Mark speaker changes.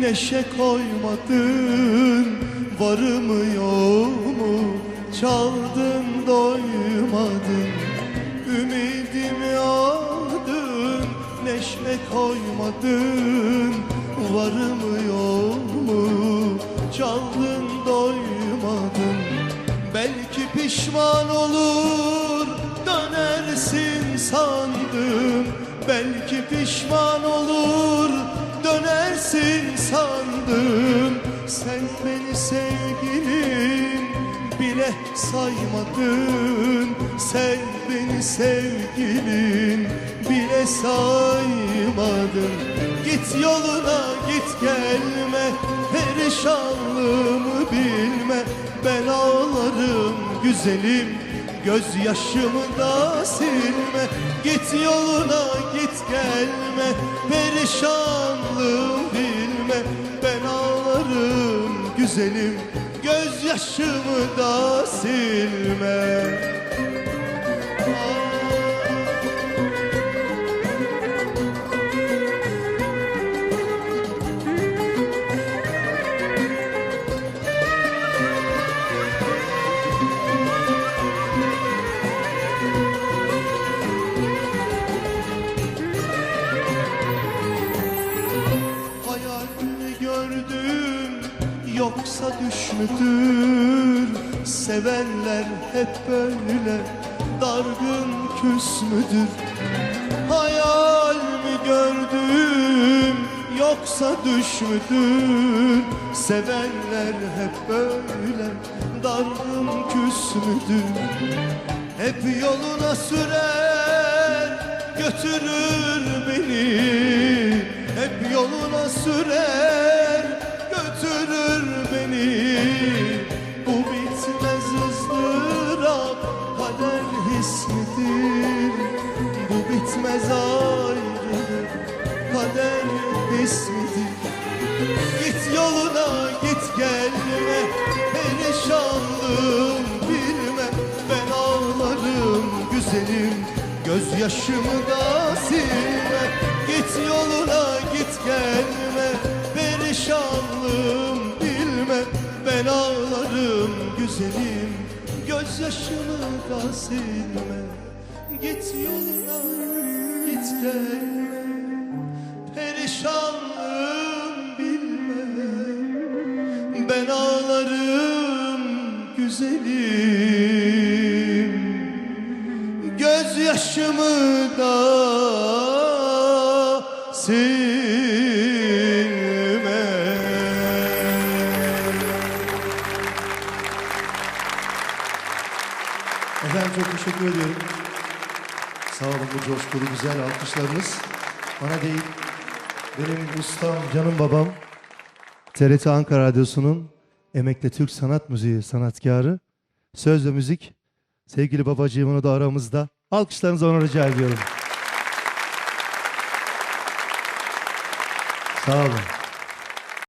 Speaker 1: neşe koymadın. Varımı yoğumu çaldın doymadın. Ümidimi aldın neşe koymadın. Varımı yoğumu çaldın doymadın. Belki pişman olur dönersin sandım Belki pişman olur dönersin sandım. Sen beni sevgilim bile saymadın. Sen beni sevgilin bile saymadın. Git yoluna git gelme Perişanlığımı bilme. Ben ağlarım güzelim Gözyaşımı da silme. Git yoluna git güzelim Gözyaşımı da silme yoksa düş müdür Sevenler hep böyle. Dargın küs müdür? Hayal mi gördüm yoksa düş müdür Sevenler hep böyle. Dargın küs müdür? Hep yoluna sürer götürür beni. Hep yoluna sürer bitmez ayrılık kader his midir Git yoluna git gelme Perişanlığım bilme. Ben ağlarım güzelim Gözyaşımı da silme. Git yoluna git gelme Perişanlığım bilme. Ben ağlarım güzelim Gözyaşımı da silme. Git yoluna git gelme Perişanlığım bilme Ben ağlarım güzelim. Gözyaşımı da silme.
Speaker 2: Efendim çok teşekkür ediyorum. Sağ olun bu coşkulu güzel alkışlarınız. Bana değil, benim ustam, canım babam, TRT Ankara Radyosu'nun emekli Türk sanat müziği sanatkarı, söz ve müzik, sevgili babacığım onu da aramızda. Alkışlarınızı ona rica ediyorum. Sağ olun.